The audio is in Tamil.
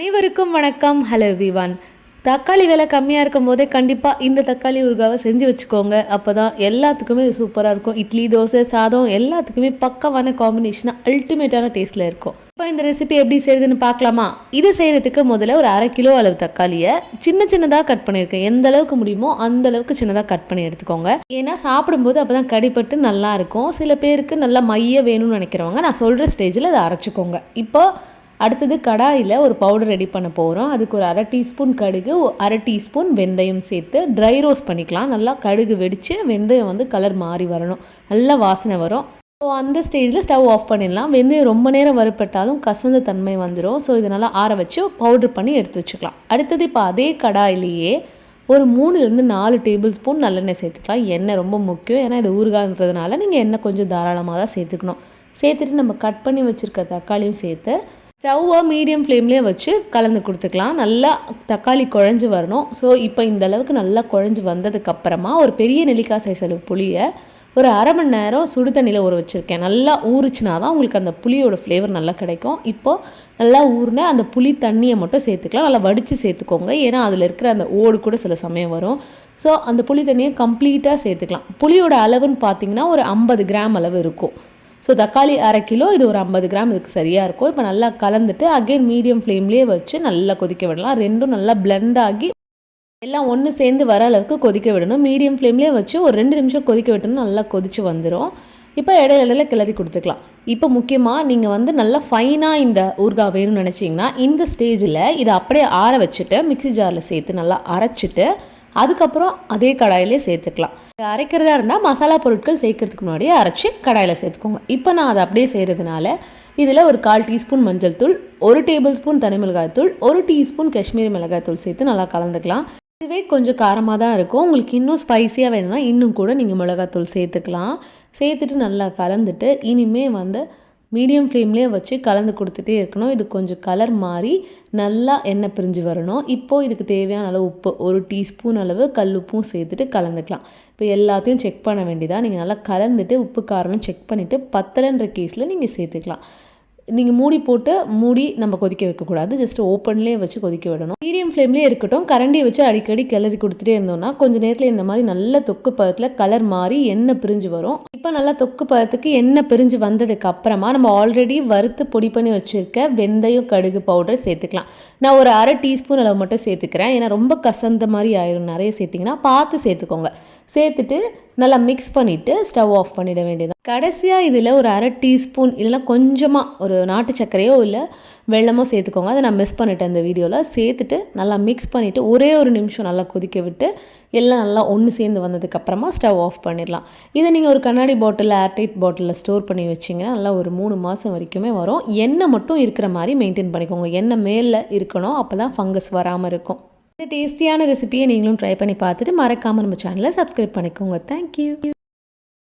அனைவருக்கும் வணக்கம். ஹலோ விவான் தக்காளி விலை கம்மியாக இருக்கும் போதே கண்டிப்பாக இந்த தக்காளி ஊறுகாவை செஞ்சு வச்சுக்கோங்க. அப்போ தான் எல்லாத்துக்குமே இது சூப்பராக இருக்கும். இட்லி தோசை சாதம் எல்லாத்துக்குமே பக்கமான காம்பினேஷனாக அல்டிமேட்டான டேஸ்ட்டில் இருக்கும். இப்போ இந்த ரெசிபி எப்படி செய்யுதுன்னு பார்க்கலாமா? இதை செய்கிறதுக்கு முதல்ல ஒரு அரை கிலோ அளவு தக்காளியை சின்ன சின்னதாக கட் பண்ணியிருக்கேன். எந்த அளவுக்கு முடியுமோ அந்த அளவுக்கு சின்னதாக கட் பண்ணி எடுத்துக்கோங்க. ஏன்னா சாப்பிடும்போது அப்போ தான் கடிப்பட்டு நல்லா இருக்கும். சில பேருக்கு நல்லா மைய வேணும்னு நினைக்கிறவங்க நான் சொல்கிற ஸ்டேஜில் அதை அரைச்சிக்கோங்க. இப்போ அடுத்தது கடாயில் ஒரு பவுடர் ரெடி பண்ண போகிறோம் அதுக்கு ஒரு அரை டீஸ்பூன் கடுகு அரை டீஸ்பூன் வெந்தயம் சேர்த்து ட்ரை ரோஸ்ட் பண்ணிக்கலாம். நல்லா கடுகு வெடித்து வெந்தயம் வந்து கலர் மாறி வரணும். நல்லா வாசனை வரும். ஸோ அந்த ஸ்டேஜில் ஸ்டவ் ஆஃப் பண்ணிடலாம். வெந்தயம் ரொம்ப நேரம் வறுப்பட்டாலும் கசந்த தன்மை வந்துடும் ஸோ இதை நல்லா ஆற வச்சு பவுடர் பண்ணி எடுத்து வச்சுக்கலாம். அடுத்தது இப்போ அதே கடாயிலேயே ஒரு மூணுலேருந்து நாலு டேபிள் ஸ்பூன் நல்லெண்ணெய் சேர்த்துக்கலாம். எண்ணெய் ரொம்ப முக்கியம். ஏன்னா இது ஊறுகாய்ன்றதுனால நீங்கள் எண்ணெய் கொஞ்சம் தாராளமாக தான் சேர்த்துக்கணும். சேர்த்துட்டு நம்ம கட் பண்ணி வச்சுருக்க தக்காளியும் சேர்த்து ஸ்டவ்வை மீடியம் ஃப்ளேம்லேயே வச்சு கலந்து கொடுத்துக்கலாம். நல்லா தக்காளி குழஞ்சு வரணும். ஸோ இப்போ இந்த அளவுக்கு நல்லா குழஞ்சு வந்ததுக்கப்புறமா ஒரு பெரிய நெல்லிக்காய் சைஸ் அளவு புளியை ஒரு அரை மணி நேரம் சுடு தண்ணியில் ஊற வச்சுருக்கேன். நல்லா ஊறுச்சுனா தான் உங்களுக்கு அந்த புளியோட ஃப்ளேவர் நல்லா கிடைக்கும். இப்போது நல்லா ஊறின அந்த புளி தண்ணியை மட்டும் சேர்த்துக்கலாம். நல்லா வடித்து சேர்த்துக்கோங்க. ஏன்னா அதில் இருக்கிற அந்த ஓடு கூட சில சமயம் வரும். ஸோ அந்த புளி தண்ணியை கம்ப்ளீட்டாக சேர்த்துக்கலாம். புளியோட அளவுன்னு பார்த்தீங்கன்னா ஒரு ஐம்பது கிராம் அளவு இருக்கும். ஸோ தக்காளி அரை கிலோ இது ஒரு ஐம்பது கிராம் இதுக்கு சரியாக இருக்கும். இப்போ நல்லா கலந்துட்டு அகைன் மீடியம் ஃப்ளேம்லேயே வச்சு நல்லா கொதிக்க விடலாம். ரெண்டும் நல்லா பிளெண்ட் ஆகி எல்லாம் ஒன்று சேர்ந்து வர அளவுக்கு கொதிக்க விடணும். மீடியம் ஃப்ளேம்லேயே வச்சு ஒரு ரெண்டு நிமிஷம் கொதிக்க விட்டோம்னா நல்லா கொதிச்சு வந்துடும் இப்போ இடையில இடையில கிளறி கொடுத்துக்கலாம். இப்போ முக்கியமாக நீங்கள் வந்து நல்லா ஃபைனாக இந்த ஊறுகாய் வேணும்னு நினச்சிங்கன்னா இந்த ஸ்டேஜில் இதை அப்படியே ஆற வச்சுட்டு மிக்ஸி ஜாரில் சேர்த்து நல்லா அரைச்சிட்டு அதுக்கப்புறம் அதே கடாயிலே சேர்த்துக்கலாம். அரைக்கிறதா இருந்தால் மசாலா பொருட்கள் சேர்க்கறதுக்கு முன்னாடியே அரைச்சி கடாயில் சேர்த்துக்கோங்க. இப்போ நான் அதை அப்படியே செய்கிறதுனால இதில் ஒரு கால் டீஸ்பூன் மஞ்சள் தூள் ஒரு டேபிள் ஸ்பூன் தனி மிளகாய் தூள் ஒரு டீஸ்பூன் காஷ்மீரி மிளகாய் தூள் சேர்த்து நல்லா கலந்துக்கலாம். இதுவே கொஞ்சம் காரமாக தான் இருக்கும். உங்களுக்கு இன்னும் ஸ்பைசியாக வேணும்னா இன்னும் கூட நீங்கள் மிளகாத்தூள் சேர்த்துக்கலாம். சேர்த்துட்டு நல்லா கலந்துட்டு இனிமே வந்து மீடியம் ஃப்ளேம்லேயே வச்சு கலந்து கொடுத்துட்டே இருக்கணும். இது கொஞ்சம் கலர் மாறி நல்லா எண்ணெய் பிரிஞ்சு வரணும். இப்போது இதுக்கு தேவையான அளவு உப்பு ஒரு டீஸ்பூன் அளவு கல் உப்பும் சேர்த்துட்டு கலந்துக்கலாம். இப்போ எல்லாத்தையும் செக் பண்ண வேண்டியதாக நீங்கள் நல்லா கலந்துட்டு உப்பு காரணம் செக் பண்ணிவிட்டு பத்தலைன்ற கேஸில் நீங்கள் சேர்த்துக்கலாம். நீங்கள் மூடி போட்டு மூடி நம்ம கொதிக்க வைக்கக்கூடாது. ஜஸ்ட் ஓப்பன்லேயே வச்சு கொதிக்க விடணும். மீடியம் ஃப்ளேம்லேயே இருக்கட்டும். கரண்டியை வச்சு அடிக்கடி கிளறி கொடுத்துட்டே இருந்தோம்னா கொஞ்சம் நேரத்தில் இந்த மாதிரி நல்ல தொக்கு பதத்தில் கலர் மாறி எண்ணெய் பிரிஞ்சு வரும். இப்போ நல்லா தொக்கு பதத்துக்கு எண்ணெய் பிரிஞ்சு வந்ததுக்கு அப்புறமா நம்ம ஆல்ரெடி வறுத்து பொடி பண்ணி வச்சுருக்க வெந்தயம் கடுகு பவுடர் சேர்த்துக்கலாம். நான் ஒரு அரை டீஸ்பூன் அளவு மட்டும் சேர்த்துக்கிறேன். ஏன்னா ரொம்ப கசந்த மாதிரி ஆயிரும். நிறைய சேர்த்திங்கன்னா பார்த்து சேர்த்துக்கோங்க. சேர்த்துட்டு நல்லா மிக்ஸ் பண்ணிவிட்டு ஸ்டவ் ஆஃப் பண்ணிட வேண்டியது கடைசியாக இதில் ஒரு அரை டீஸ்பூன் இல்லைன்னா கொஞ்சமாக ஒரு நாட்டு சர்க்கரையோ இல்லை வெள்ளமோ சேர்த்துக்கோங்க. அதை நான் மிஸ் பண்ணிட்டேன் இந்த வீடியோவில் சேர்த்துட்டு நல்லா மிக்ஸ் பண்ணிவிட்டு ஒரே ஒரு நிமிஷம் நல்லா கொதிக்க விட்டு எல்லாம் நல்லா ஒன்று சேர்ந்து வந்ததுக்கப்புறமா ஸ்டவ் ஆஃப் பண்ணிடலாம். இதை நீங்கள் ஒரு கண்ணாடி பாட்டிலில் ஏர்டைட் பாட்டிலில் ஸ்டோர் பண்ணி வச்சிங்கன்னா நல்லா ஒரு மூணு மாதம் வரைக்குமே வரும். எண்ணெய் மட்டும் இருக்கிற மாதிரி மெயின்டைன் பண்ணிக்கோங்க. எண்ணெய் மேலே இருக்கணும் அப்போ தான் ஃபங்கஸ் வராமல் இருக்கும். இந்த டேஸ்டியான ரெசிபியை நீங்களும் ட்ரை பண்ணி பார்த்துட்டு மறக்காமல் நம்ம சேனலை சப்ஸ்கிரைப் பண்ணிக்கோங்க. தேங்க்யூ